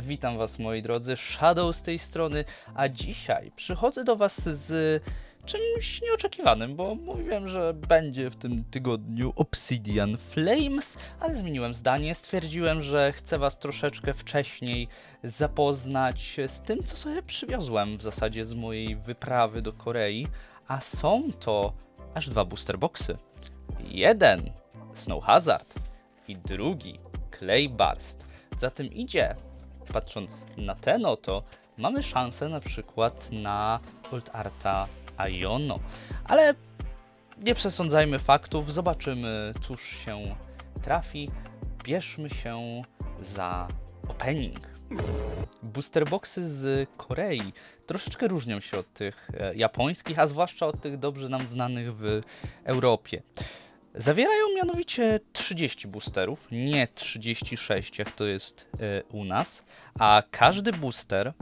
Witam Was moi drodzy, Shadow z tej strony, a dzisiaj przychodzę do Was z czymś nieoczekiwanym, bo mówiłem, że będzie w tym tygodniu Obsidian Flames, ale zmieniłem zdanie, stwierdziłem, że chcę Was troszeczkę wcześniej zapoznać z tym, co sobie przywiozłem w zasadzie z mojej wyprawy do Korei, a są to aż dwa booster boxy. Jeden Snow Hazard i drugi Clay Burst. Za tym idzie, patrząc na ten oto, mamy szansę na przykład na Old Arta Iono. Ale nie przesądzajmy faktów, zobaczymy cóż się trafi. Bierzmy się za opening. Booster boxy z Korei troszeczkę różnią się od tych e, japońskich, a zwłaszcza od tych dobrze nam znanych w Europie. Zawierają mianowicie 30 boosterów, nie 36 jak to jest e, u nas, a każdy booster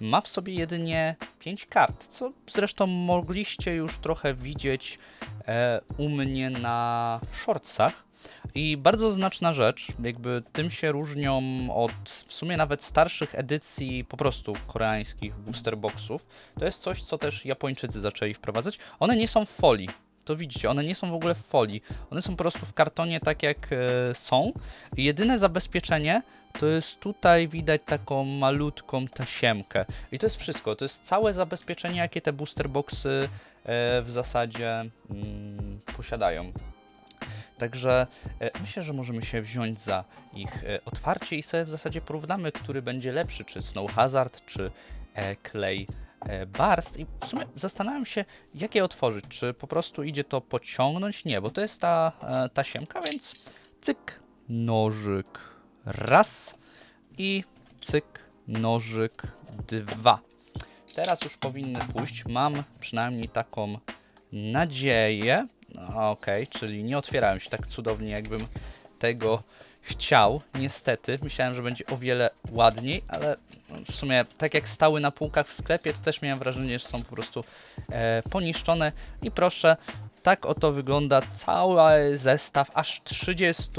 ma w sobie jedynie 5 kart, co zresztą mogliście już trochę widzieć e, u mnie na shortsach. I bardzo znaczna rzecz, jakby tym się różnią od w sumie nawet starszych edycji po prostu koreańskich booster boxów. To jest coś, co też Japończycy zaczęli wprowadzać. One nie są w folii. To widzicie, one nie są w ogóle w folii. One są po prostu w kartonie tak jak e, są. Jedyne zabezpieczenie to jest tutaj widać taką malutką tasiemkę. I to jest wszystko. To jest całe zabezpieczenie, jakie te booster boxy e, w zasadzie mm, posiadają. Także e, myślę, że możemy się wziąć za ich otwarcie i sobie w zasadzie porównamy, który będzie lepszy, czy Snow Hazard, czy Clay e, Burst. I w sumie zastanawiam się, jak je otworzyć. Czy po prostu idzie to pociągnąć? Nie, bo to jest ta e, tasiemka, więc cyk, nożyk raz i cyk, nożyk dwa. Teraz już powinny pójść. Mam przynajmniej taką nadzieję. Okej, czyli nie otwierałem się tak cudownie, jakbym tego chciał. Niestety, myślałem, że będzie o wiele ładniej, ale w sumie tak jak stały na półkach w sklepie, to też miałem wrażenie, że są po prostu e, poniszczone. I proszę, tak oto wygląda cały zestaw, aż 30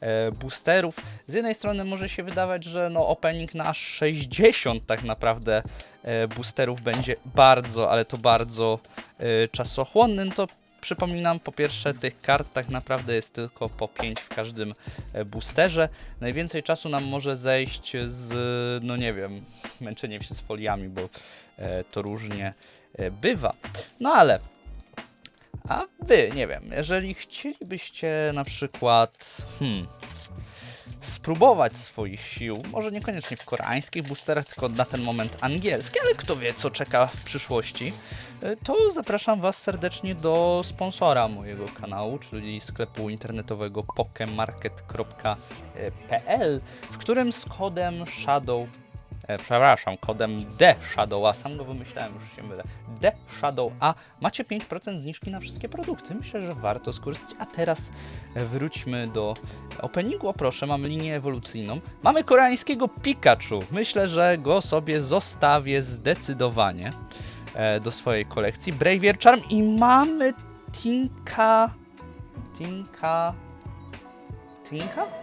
e, boosterów. Z jednej strony może się wydawać, że no opening na aż 60 tak naprawdę e, boosterów będzie bardzo, ale to bardzo e, czasochłonny. No to przypominam, po pierwsze tych kart tak naprawdę jest tylko po 5 w każdym e, boosterze. Najwięcej czasu nam może zejść z, no nie wiem, męczeniem się z foliami, bo e, to różnie e, bywa. No ale a wy, nie wiem, jeżeli chcielibyście na przykład hmm, spróbować swoich sił, może niekoniecznie w koreańskich boosterach, tylko na ten moment angielski, ale kto wie, co czeka w przyszłości, y, to zapraszam Was serdecznie do sponsora mojego kanału, czyli sklepu internetowego pokemarket.pl, w którym z kodem Shadow e, przepraszam, kodem D Shadow A, sam go wymyślałem, już się mylę. D Shadow A macie 5% zniżki na wszystkie produkty. Myślę, że warto skorzystać. A teraz e, wróćmy do openingu. O proszę, mamy linię ewolucyjną. Mamy koreańskiego Pikachu. Myślę, że go sobie zostawię zdecydowanie e, do swojej kolekcji. Bravier Charm i mamy Tinka... Tinka... Tinka?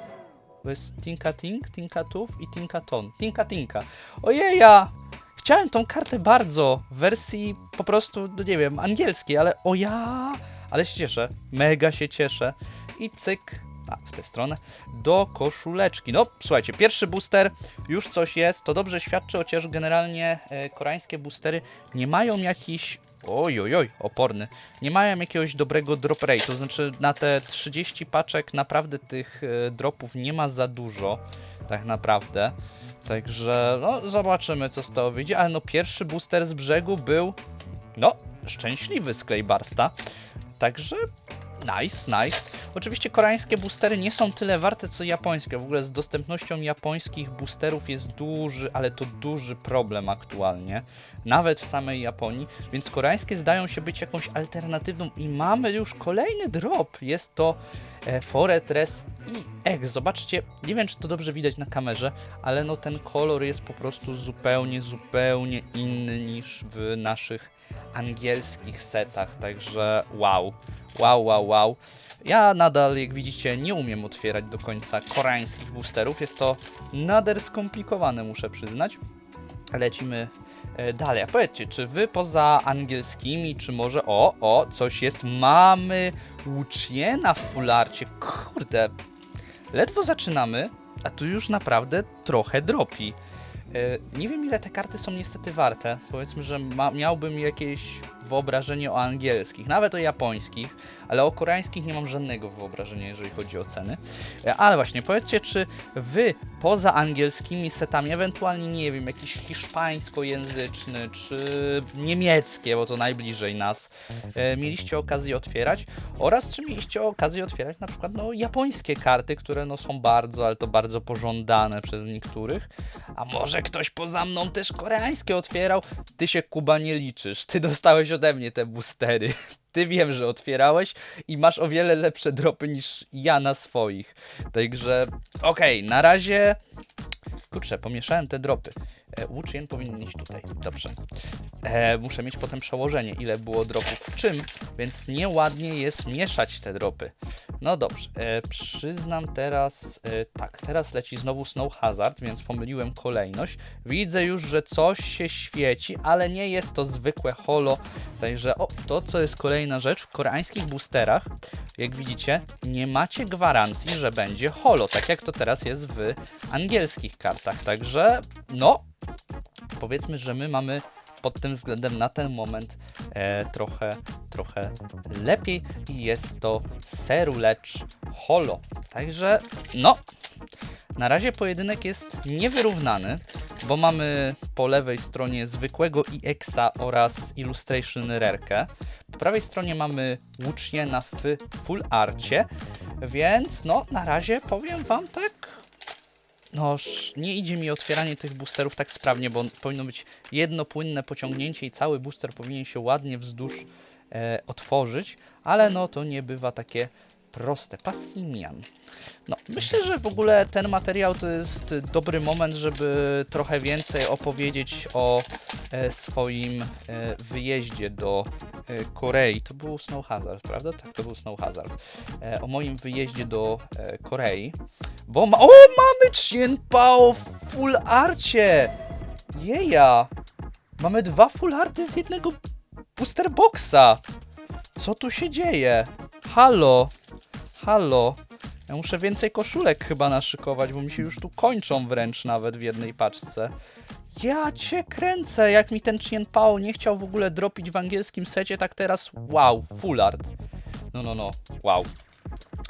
To jest Tinka Tink, Tinka Tuf i Tinka Ton. Tinka Tinka. Ojeja! Chciałem tą kartę bardzo w wersji po prostu, no nie wiem, angielskiej, ale o ja! Ale się cieszę, mega się cieszę. I cyk, a w tę stronę, do koszuleczki. No, słuchajcie, pierwszy booster, już coś jest, to dobrze świadczy, chociaż generalnie e, koreańskie boostery nie mają jakiś Oj, oj, oj, oporny. Nie mają jakiegoś dobrego drop rate, to znaczy na te 30 paczek naprawdę tych e, dropów nie ma za dużo, tak naprawdę. Także, no, zobaczymy co z tego wyjdzie, ale no pierwszy booster z brzegu był, no, szczęśliwy z Claybarsta. Także Nice, nice. Oczywiście koreańskie boostery nie są tyle warte co japońskie. W ogóle z dostępnością japońskich boosterów jest duży, ale to duży problem aktualnie. Nawet w samej Japonii. Więc koreańskie zdają się być jakąś alternatywną i mamy już kolejny drop. Jest to e, Fortress i X. Zobaczcie, nie wiem czy to dobrze widać na kamerze, ale no ten kolor jest po prostu zupełnie, zupełnie inny niż w naszych angielskich setach. Także wow. Wow, wow, wow. Ja nadal, jak widzicie, nie umiem otwierać do końca koreańskich boosterów. Jest to nader skomplikowane, muszę przyznać. Lecimy e, dalej. A powiedzcie, czy wy poza angielskimi, czy może o, o, coś jest? Mamy Łuczniena w fularcie. Kurde, ledwo zaczynamy, a tu już naprawdę trochę dropi. E, Nie wiem, ile te karty są niestety warte. Powiedzmy, że ma, miałbym jakieś wyobrażenie o angielskich, nawet o japońskich, ale o koreańskich nie mam żadnego wyobrażenia, jeżeli chodzi o ceny. E, Ale właśnie, powiedzcie, czy wy poza angielskimi setami, ewentualnie, nie wiem, jakiś hiszpańskojęzyczny, czy niemieckie, bo to najbliżej nas, e, mieliście okazję otwierać, oraz czy mieliście okazję otwierać na przykład no, japońskie karty, które no, są bardzo, ale to bardzo pożądane przez niektórych, a może ktoś poza mną też koreańskie otwierał? Ty się, Kuba, nie liczysz. Ty dostałeś ode mnie te boostery. Ty wiem, że otwierałeś i masz o wiele lepsze dropy niż ja na swoich. Także, okej, na razie... Kurczę, pomieszałem te dropy. E, Łuczyn powinien iść tutaj. Dobrze. E, muszę mieć potem przełożenie, ile było dropów w czym, więc nieładnie jest mieszać te dropy. No dobrze, e, przyznam teraz, e, tak, teraz leci znowu Snow Hazard, więc pomyliłem kolejność. Widzę już, że coś się świeci, ale nie jest to zwykłe holo, także o, to co jest kolejna rzecz, w koreańskich boosterach, jak widzicie, nie macie gwarancji, że będzie holo, tak jak to teraz jest w angielskich kartach, także no, powiedzmy, że my mamy pod tym względem na ten moment e, trochę, trochę lepiej i jest to Serulecz Holo. Także no, na razie pojedynek jest niewyrównany, bo mamy po lewej stronie zwykłego EXa oraz Illustration Rerkę. Po prawej stronie mamy Łuczniena w Full Arcie, więc no na razie powiem wam tak Noż, nie idzie mi otwieranie tych boosterów tak sprawnie, bo powinno być jedno płynne pociągnięcie i cały booster powinien się ładnie wzdłuż e, otworzyć, ale no to nie bywa takie proste. Passimian. No, myślę, że w ogóle ten materiał to jest dobry moment, żeby trochę więcej opowiedzieć o e, swoim e, wyjeździe do e, Korei. To był Snow Hazard, prawda? Tak, to był Snow Hazard. E, o moim wyjeździe do e, Korei. Bo ma... O, mamy Chien-Pao w full arcie! Jeja! Mamy dwa full arty z jednego booster boxa! Co tu się dzieje? Halo! Halo! Ja muszę więcej koszulek chyba naszykować, bo mi się już tu kończą wręcz nawet w jednej paczce. Ja cię kręcę, jak mi ten Chien Pao nie chciał w ogóle dropić w angielskim secie, tak teraz wow, full art. No, no, no, wow.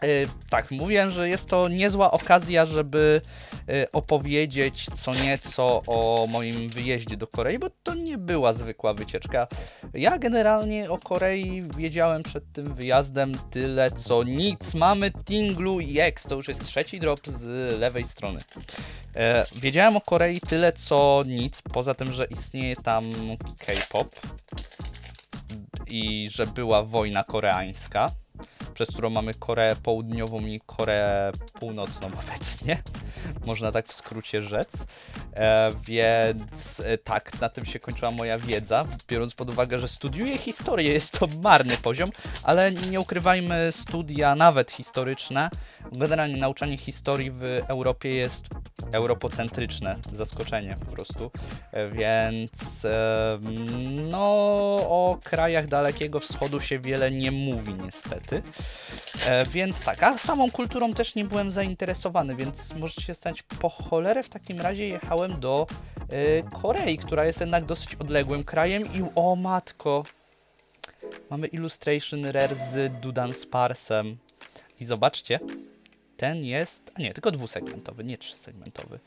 E, tak, mówiłem, że jest to niezła okazja, żeby e, opowiedzieć co nieco o moim wyjeździe do Korei, bo to nie była zwykła wycieczka. Ja generalnie o Korei wiedziałem przed tym wyjazdem tyle co nic. Mamy Tinglu X, to już jest trzeci drop z lewej strony. E, wiedziałem o Korei tyle co nic, poza tym, że istnieje tam K-pop i że była wojna koreańska przez którą mamy Koreę Południową i Koreę Północną obecnie. Można tak w skrócie rzec. E, więc e, tak, na tym się kończyła moja wiedza. Biorąc pod uwagę, że studiuję historię, jest to marny poziom, ale nie ukrywajmy, studia nawet historyczne, generalnie nauczanie historii w Europie jest europocentryczne. Zaskoczenie po prostu. E, więc e, no o krajach Dalekiego Wschodu się wiele nie mówi niestety. E, więc tak, a samą kulturą też nie byłem zainteresowany, więc możecie się stać po cholerę w takim razie jechałem do Korei, która jest jednak dosyć odległym krajem i o matko, mamy Illustration Rare z Dudan Sparsem i zobaczcie, ten jest, a nie, tylko dwusegmentowy, nie trzysegmentowy.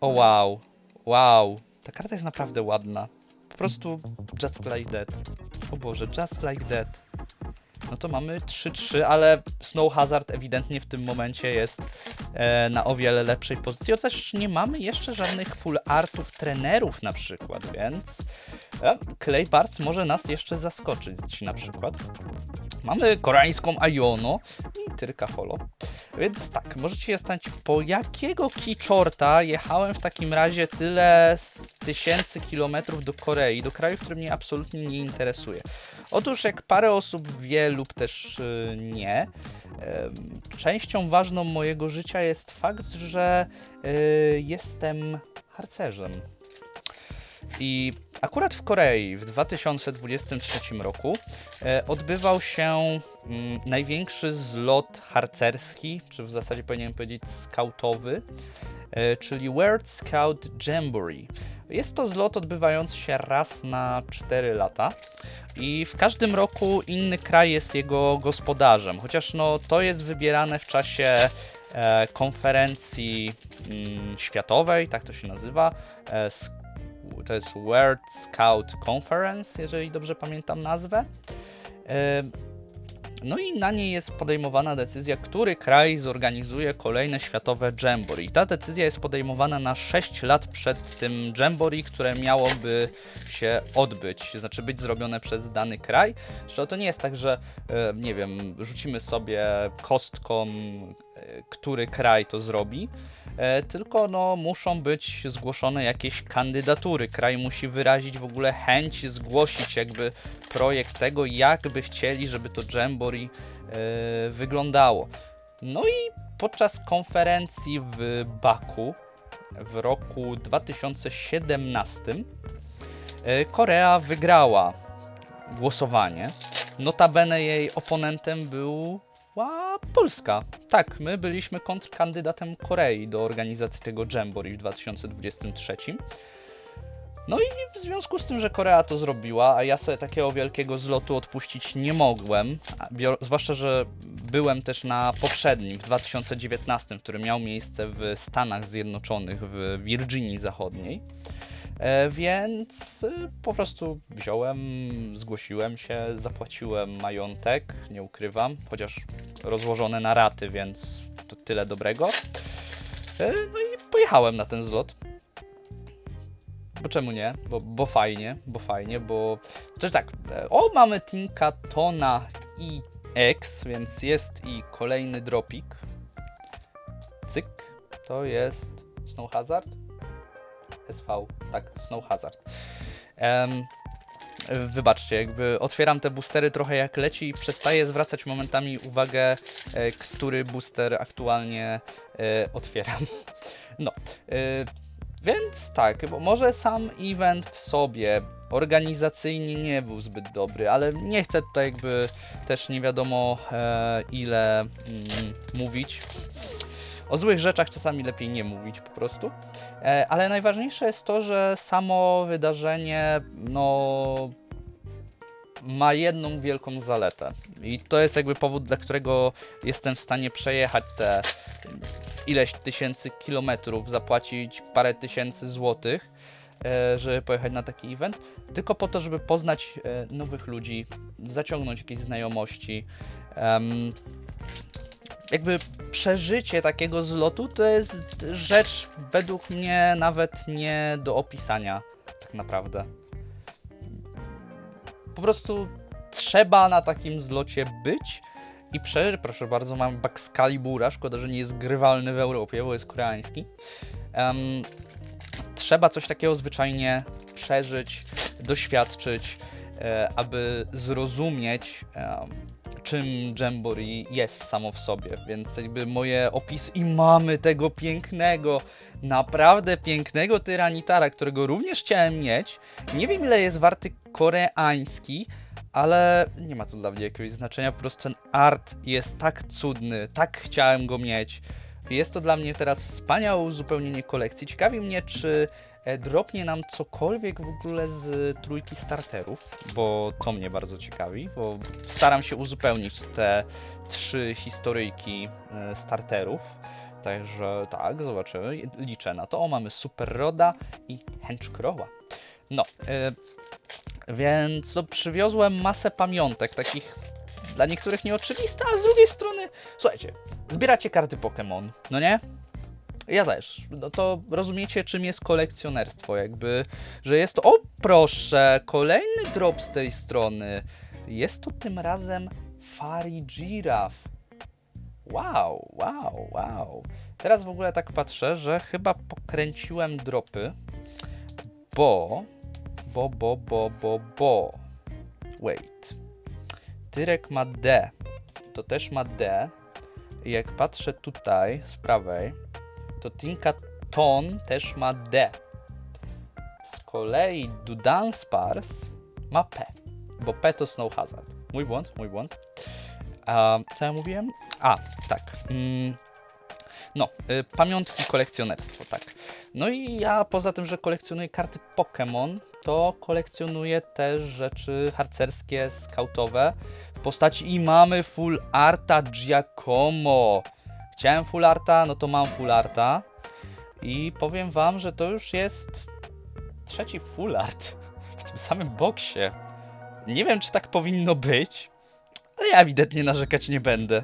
O wow, wow, ta karta jest naprawdę ładna. Po prostu just like that. O Boże, just like that. No to mamy 3-3, ale Snow Hazard ewidentnie w tym momencie jest e, na o wiele lepszej pozycji. Chociaż nie mamy jeszcze żadnych full artów trenerów na przykład, więc e, Clay Barts może nas jeszcze zaskoczyć na przykład. Mamy koreańską Ayono i Tyrka Holo. Więc tak, możecie się zastanowić, po jakiego kiczorta jechałem w takim razie tyle tysięcy kilometrów do Korei, do kraju, który mnie absolutnie nie interesuje. Otóż, jak parę osób wie lub też y, nie, częścią ważną mojego życia jest fakt, że y, jestem harcerzem. I akurat w Korei w 2023 roku odbywał się mm, największy zlot harcerski, czy w zasadzie powinienem powiedzieć skautowy, e, czyli World Scout Jamboree. Jest to zlot odbywający się raz na 4 lata i w każdym roku inny kraj jest jego gospodarzem, chociaż no, to jest wybierane w czasie e, konferencji mm, światowej, tak to się nazywa, e, to jest World Scout Conference, jeżeli dobrze pamiętam nazwę. No i na niej jest podejmowana decyzja, który kraj zorganizuje kolejne światowe Jamboree. Ta decyzja jest podejmowana na 6 lat przed tym Jamboree, które miałoby się odbyć, znaczy być zrobione przez dany kraj. Zresztą to nie jest tak, że e, nie wiem, rzucimy sobie kostką, który kraj to zrobi, e, tylko no, muszą być zgłoszone jakieś kandydatury. Kraj musi wyrazić w ogóle chęć, zgłosić jakby projekt tego, jak by chcieli, żeby to Jamboree e, wyglądało. No i podczas konferencji w Baku w roku 2017 e, Korea wygrała głosowanie. Notabene jej oponentem Polska. Tak, my byliśmy kontrkandydatem Korei do organizacji tego Jamboree w 2023. No i w związku z tym, że Korea to zrobiła, a ja sobie takiego wielkiego zlotu odpuścić nie mogłem, zwłaszcza, że byłem też na poprzednim, w 2019, który miał miejsce w Stanach Zjednoczonych, w Virginii Zachodniej. E, więc y, po prostu wziąłem, zgłosiłem się, zapłaciłem majątek, nie ukrywam, chociaż rozłożone na raty, więc to tyle dobrego. E, no i pojechałem na ten zlot. Bo czemu nie? Bo, bo fajnie, bo fajnie, bo też tak, e, o mamy Tinka Tona i X, więc jest i kolejny dropik. Cyk, to jest Snow Hazard. SV, tak, Snow Hazard. Em, wybaczcie, jakby otwieram te boostery trochę jak leci i przestaję zwracać momentami uwagę, e, który booster aktualnie e, otwieram. No, e, więc tak, bo może sam event w sobie organizacyjnie nie był zbyt dobry, ale nie chcę tutaj jakby też nie wiadomo e, ile mm, mówić. O złych rzeczach czasami lepiej nie mówić po prostu. E, ale najważniejsze jest to, że samo wydarzenie no ma jedną wielką zaletę. I to jest jakby powód, dla którego jestem w stanie przejechać te ileś tysięcy kilometrów, zapłacić parę tysięcy złotych, e, żeby pojechać na taki event, tylko po to, żeby poznać e, nowych ludzi, zaciągnąć jakieś znajomości. Jakby przeżycie takiego zlotu to jest rzecz według mnie nawet nie do opisania, tak naprawdę. Po prostu trzeba na takim zlocie być i przeżyć. Proszę bardzo, mam Baxcalibura, szkoda, że nie jest grywalny w Europie, bo jest koreański. Em, trzeba coś takiego zwyczajnie przeżyć, doświadczyć, e, aby zrozumieć, em, czym Jamboree jest samo w sobie. Więc jakby moje opisy i mamy tego pięknego, naprawdę pięknego tyranitara, którego również chciałem mieć. Nie wiem ile jest warty koreański, ale nie ma to dla mnie jakiegoś znaczenia. Po prostu ten art jest tak cudny, tak chciałem go mieć. Jest to dla mnie teraz wspaniałe uzupełnienie kolekcji. Ciekawi mnie, czy dropnie nam cokolwiek w ogóle z trójki starterów, bo to mnie bardzo ciekawi, bo staram się uzupełnić te trzy historyjki e, starterów. Także tak, zobaczymy. Liczę na to. O, mamy Super Roda i Henchcrowa. No, e, więc no, przywiozłem masę pamiątek, takich dla niektórych nieoczywiste, a z drugiej strony, słuchajcie, zbieracie karty Pokémon, no nie? Ja też. No to rozumiecie, czym jest kolekcjonerstwo, jakby, że jest to. O, proszę, kolejny drop z tej strony. Jest to tym razem Fari Giraffe. Wow, wow, wow. Teraz w ogóle tak patrzę, że chyba pokręciłem dropy, bo. Bo, bo, bo, bo, bo. Wait. Tyrek ma D. To też ma D. I jak patrzę tutaj z prawej, to Tinka Ton też ma D. Z kolei Dudanspars ma P, bo P to Snow Hazard. Mój błąd, mój błąd. A, co ja mówiłem? A, tak. Mm, no, y, pamiątki, kolekcjonerstwo, tak. No i ja poza tym, że kolekcjonuję karty Pokémon, to kolekcjonuję też rzeczy harcerskie, skautowe w postaci i mamy full arta Giacomo. Chciałem full arta, no to mam full arta. I powiem wam, że to już jest trzeci full art w tym samym boksie. Nie wiem, czy tak powinno być, ale ja ewidentnie narzekać nie będę.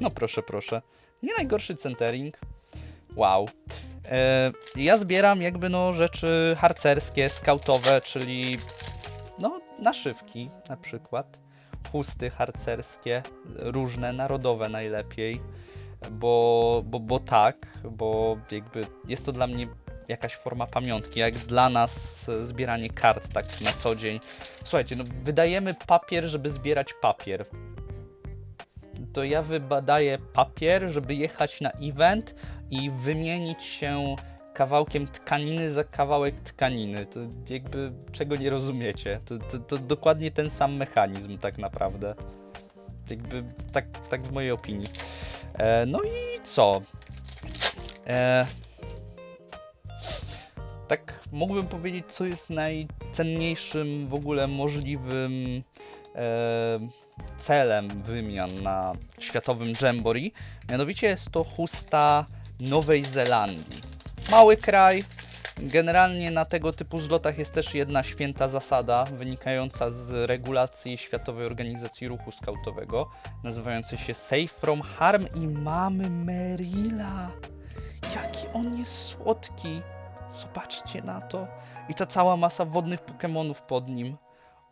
No proszę, proszę. Nie najgorszy centering. Wow. E, ja zbieram jakby no rzeczy harcerskie, skautowe, czyli no naszywki na przykład, chusty harcerskie, różne, narodowe najlepiej, bo, bo, bo tak, bo jakby jest to dla mnie jakaś forma pamiątki, jak dla nas zbieranie kart tak na co dzień. Słuchajcie, no wydajemy papier, żeby zbierać papier. To ja wybadaję papier, żeby jechać na event i wymienić się kawałkiem tkaniny za kawałek tkaniny. To jakby czego nie rozumiecie. To, to, to dokładnie ten sam mechanizm tak naprawdę. Jakby tak, tak w mojej opinii. E, no i co? E, tak mógłbym powiedzieć, co jest najcenniejszym w ogóle możliwym e, celem wymian na światowym Jamboree. Mianowicie jest to chusta Nowej Zelandii. Mały kraj. Generalnie na tego typu zlotach jest też jedna święta zasada wynikająca z regulacji Światowej Organizacji Ruchu Skautowego, nazywającej się Safe from Harm i mamy Merila. Jaki on jest słodki. Zobaczcie na to. I ta cała masa wodnych Pokemonów pod nim.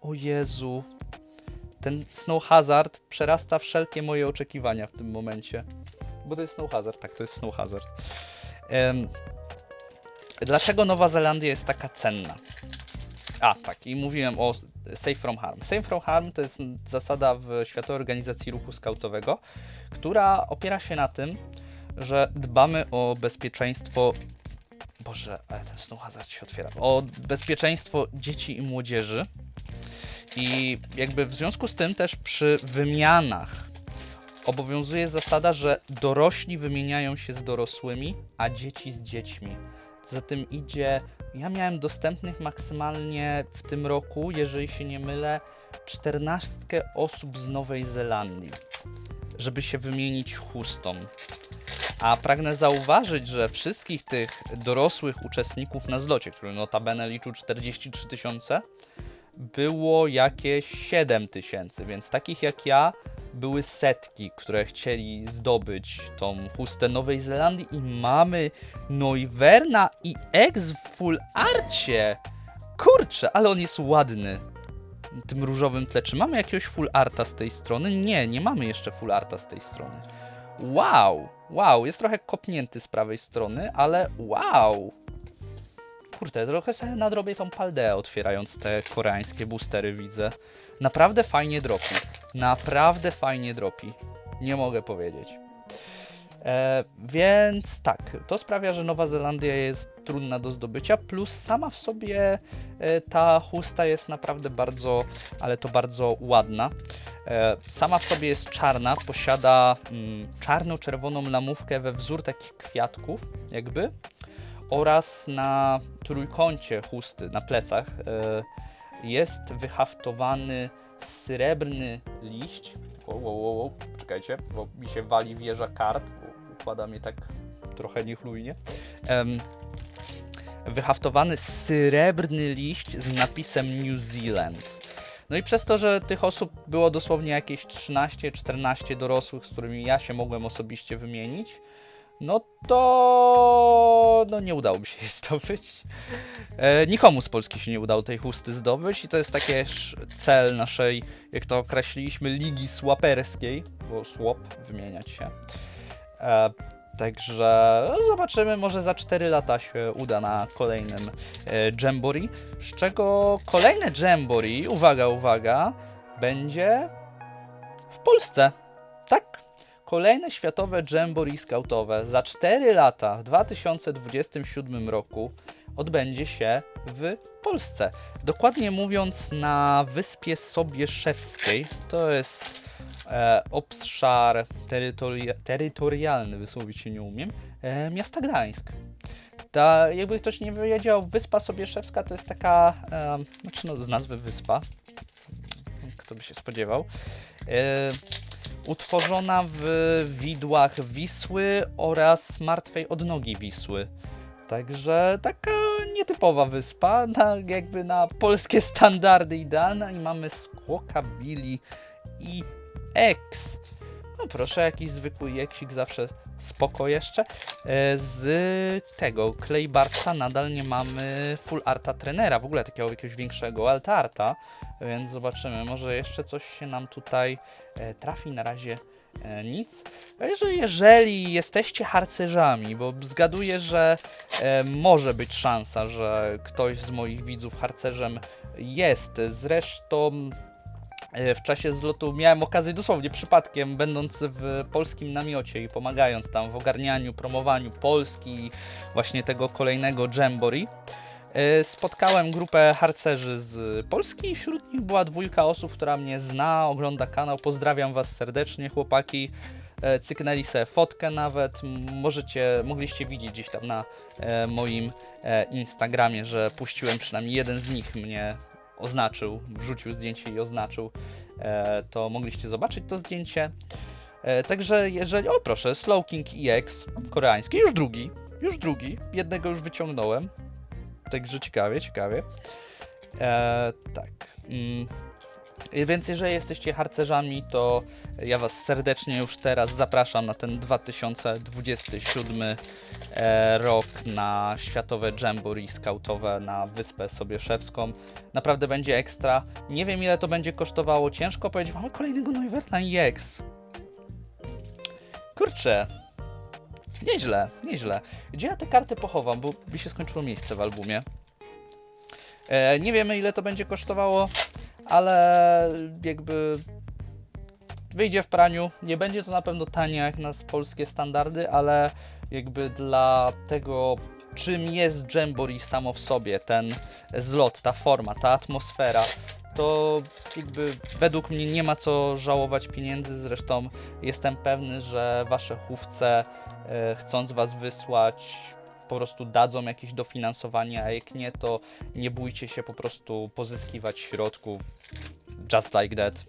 O Jezu. Ten Snow Hazard przerasta wszelkie moje oczekiwania w tym momencie. Bo to jest Snow Hazard, tak, to jest Snow Hazard. Em, dlaczego Nowa Zelandia jest taka cenna? A, tak, i mówiłem o Safe from Harm. Safe from Harm to jest zasada w Światowej Organizacji Ruchu Skautowego, która opiera się na tym, że dbamy o bezpieczeństwo. Boże, ale ten Snow Hazard się otwiera. O bezpieczeństwo dzieci i młodzieży. I jakby w związku z tym też przy wymianach obowiązuje zasada, że dorośli wymieniają się z dorosłymi, a dzieci z dziećmi. Za tym idzie, ja miałem dostępnych maksymalnie w tym roku, jeżeli się nie mylę, 14 osób z Nowej Zelandii, żeby się wymienić chustą. A pragnę zauważyć, że wszystkich tych dorosłych uczestników na zlocie, który notabene liczył 43 tysiące, było jakieś 7 tysięcy, więc takich jak ja były setki, które chcieli zdobyć tą chustę Nowej Zelandii i mamy Noiverna i Ex w full arcie. Kurczę, ale on jest ładny. Tym różowym tle. Czy mamy jakiegoś full arta z tej strony? Nie, nie mamy jeszcze full arta z tej strony. Wow, wow, jest trochę kopnięty z prawej strony, ale wow. Kurde, trochę sobie nadrobię tą paldeę otwierając te koreańskie boostery, widzę. Naprawdę fajnie dropi. Naprawdę fajnie dropi. Nie mogę powiedzieć. E, więc tak, to sprawia, że Nowa Zelandia jest trudna do zdobycia, plus sama w sobie e, ta chusta jest naprawdę bardzo, ale to bardzo ładna. E, sama w sobie jest czarna, posiada mm, czarno-czerwoną lamówkę we wzór takich kwiatków, jakby, oraz na trójkącie chusty, na plecach, e, jest wyhaftowany srebrny liść. Wow, wow, wow, wow. Czekajcie, bo mi się wali wieża kart, układa mnie tak trochę niechlujnie. Em, wyhaftowany srebrny liść z napisem New Zealand. No i przez to, że tych osób było dosłownie jakieś 13-14 dorosłych, z którymi ja się mogłem osobiście wymienić, no to no nie udało mi się jej zdobyć. E, nikomu z Polski się nie udało tej chusty zdobyć i to jest taki cel naszej, jak to określiliśmy, ligi słaperskiej, bo swap wymieniać się. E, także no, zobaczymy, może za 4 lata się uda na kolejnym e, Jamboree, z czego kolejne Jamboree, uwaga, uwaga, będzie Polsce. Tak. Kolejne światowe Jamboree Scoutowe za 4 lata w 2027 roku odbędzie się w Polsce. Dokładnie mówiąc na wyspie Sobieszewskiej. To jest e, obszar terytoria- terytorialny, wysłowić się nie umiem, e, miasta Gdańsk. Ta, jakby ktoś nie wiedział, Wyspa Sobieszewska to jest taka, e, znaczy no, z nazwy wyspa, kto by się spodziewał, e, utworzona w widłach Wisły oraz martwej odnogi Wisły. Także taka nietypowa wyspa, na, jakby na polskie standardy idealna i mamy skłoka Billy i X. No proszę, jakiś zwykły jeksik, zawsze spoko jeszcze. E, Z tego Claybarsa nadal nie mamy full arta trenera, w ogóle takiego jakiegoś większego altarta, więc zobaczymy, może jeszcze coś się nam tutaj e, trafi, na razie e, nic. Jeżeli jesteście harcerzami, bo zgaduję, że może być szansa, że ktoś z moich widzów harcerzem jest. Zresztą w czasie zlotu miałem okazję dosłownie przypadkiem, będąc w polskim namiocie i pomagając tam w ogarnianiu, promowaniu Polski, właśnie tego kolejnego Jamboree. e, Spotkałem grupę harcerzy z Polski i wśród nich była dwójka osób, która mnie zna, ogląda kanał. Pozdrawiam Was serdecznie, chłopaki. E, Cyknęli sobie fotkę nawet. Możecie, mogliście widzieć gdzieś tam na e, moim e, Instagramie, że puściłem przynajmniej jeden z nich mnie oznaczył, wrzucił zdjęcie i oznaczył. E, to mogliście zobaczyć to zdjęcie. E, także jeżeli, o proszę, Slow King EX koreański, już drugi, już drugi, jednego już wyciągnąłem. Także ciekawie, ciekawie. E, tak. Mm. I Więc jeżeli jesteście harcerzami, to ja Was serdecznie już teraz zapraszam na ten 2027 e, rok na światowe Jamboree Scoutowe na Wyspę Sobieszewską. Naprawdę będzie ekstra. Nie wiem ile to będzie kosztowało. Ciężko powiedzieć, mamy kolejnego Neuwertna EX. Kurczę. Nieźle, nieźle. Gdzie ja te karty pochowam, bo mi się skończyło miejsce w albumie. E, nie wiemy ile to będzie kosztowało, ale jakby wyjdzie w praniu. Nie będzie to na pewno tanie jak na polskie standardy, ale jakby dla tego, czym jest Jamboree samo w sobie, ten zlot, ta forma, ta atmosfera, to jakby według mnie nie ma co żałować pieniędzy. Zresztą jestem pewny, że wasze chówce, e, chcąc was wysłać, po prostu dadzą jakieś dofinansowanie, a jak nie, to nie bójcie się po prostu pozyskiwać środków. Just like that.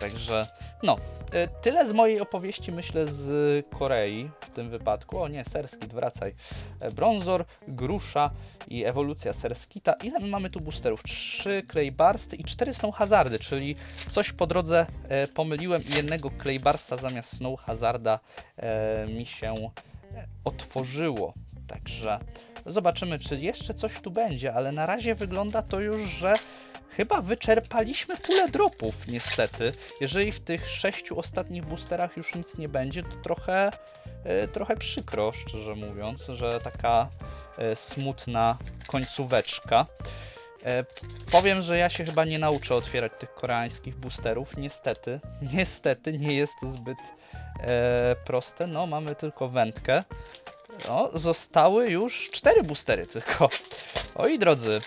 Także, no, y, tyle z mojej opowieści, myślę, z Korei w tym wypadku. O nie, Serskit, wracaj. E, Bronzor, Grusza i ewolucja Serskita. Ile my mamy tu boosterów? Trzy Claybarsty i cztery Snow Hazardy, czyli coś po drodze e, pomyliłem i jednego Claybarsta zamiast Snow Hazarda e, mi się otworzyło. Także zobaczymy, czy jeszcze coś tu będzie, ale na razie wygląda to już, że Chyba wyczerpaliśmy pulę dropów, niestety. Jeżeli w tych sześciu ostatnich boosterach już nic nie będzie, to trochę, e, trochę przykro, szczerze mówiąc, że taka e, smutna końcóweczka. E, powiem, że ja się chyba nie nauczę otwierać tych koreańskich boosterów, niestety. Niestety nie jest to zbyt e, proste. No, mamy tylko wędkę. No, zostały już cztery boostery tylko. Oj, drodzy,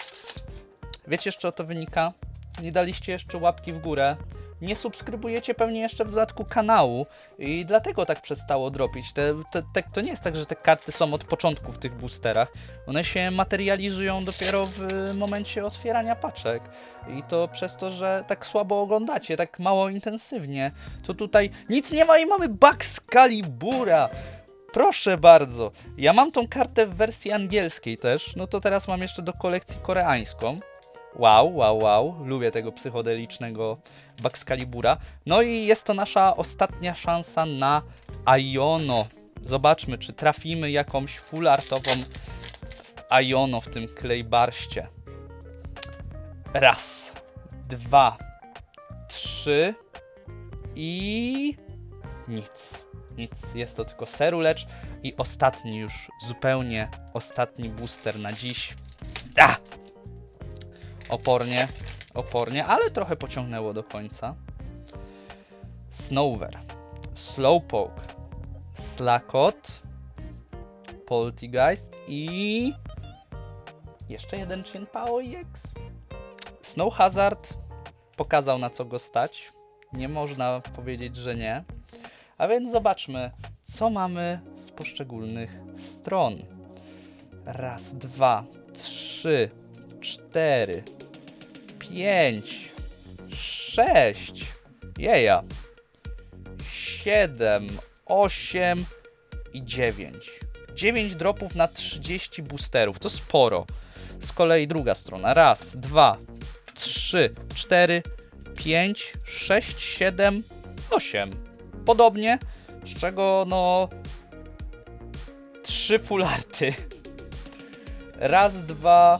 Wiecie, z czego to wynika? Nie daliście jeszcze łapki w górę. Nie subskrybujecie pewnie jeszcze w dodatku kanału i dlatego tak przestało dropić. Te, te, te, to nie jest tak, że te karty są od początku w tych boosterach. One się materializują dopiero w momencie otwierania paczek. I to przez to, że tak słabo oglądacie, tak mało intensywnie. To tutaj nic nie ma i mamy Bugs Calibura. Proszę bardzo. Ja mam tą kartę w wersji angielskiej też. No to teraz mam jeszcze do kolekcji koreańską. Wow, wow, wow. Lubię tego psychodelicznego Baxcalibura. No i jest to nasza ostatnia szansa na Iono. Zobaczmy, czy trafimy jakąś full artową Iono w tym Claybarście. Raz, dwa, trzy i nic. Nic. Jest to tylko serulecz i ostatni już, zupełnie ostatni booster na dziś. A! Opornie, opornie, ale trochę pociągnęło do końca. Snover, Slowpoke, Slakot, Poltergeist i jeszcze jeden Chinpao EX. Snow Hazard pokazał na co go stać. Nie można powiedzieć, że nie. A więc zobaczmy, co mamy z poszczególnych stron. Raz, dwa, trzy, cztery, pięć, sześć, jeja, siedem, osiem i dziewięć. Dziewięć dropów na 30 boosterów, to sporo. Z kolei druga strona. Raz, dwa, trzy, cztery, pięć, sześć, siedem, osiem. Podobnie, z czego no trzy fularty. Raz, dwa,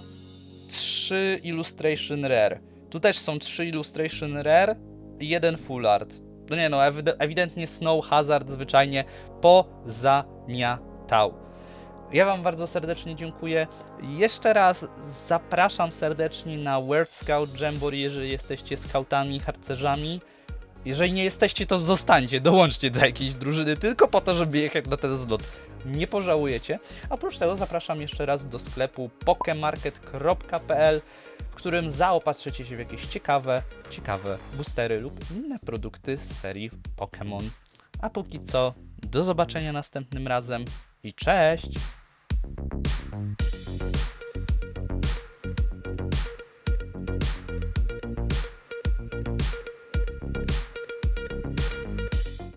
trzy Illustration Rare. Tu też są trzy Illustration Rare i jeden full art. No nie no, ewide- ewidentnie Snow Hazard zwyczajnie pozamiatał. Ja Wam bardzo serdecznie dziękuję. Jeszcze raz zapraszam serdecznie na World Scout Jamboree, jeżeli jesteście scoutami, harcerzami. Jeżeli nie jesteście, to zostańcie, dołączcie do jakiejś drużyny tylko po to, żeby jechać na ten zlot. Nie pożałujecie. Oprócz tego zapraszam jeszcze raz do sklepu pokemarket.pl, w którym zaopatrzycie się w jakieś ciekawe, ciekawe boostery lub inne produkty z serii Pokémon. A póki co, do zobaczenia następnym razem i cześć!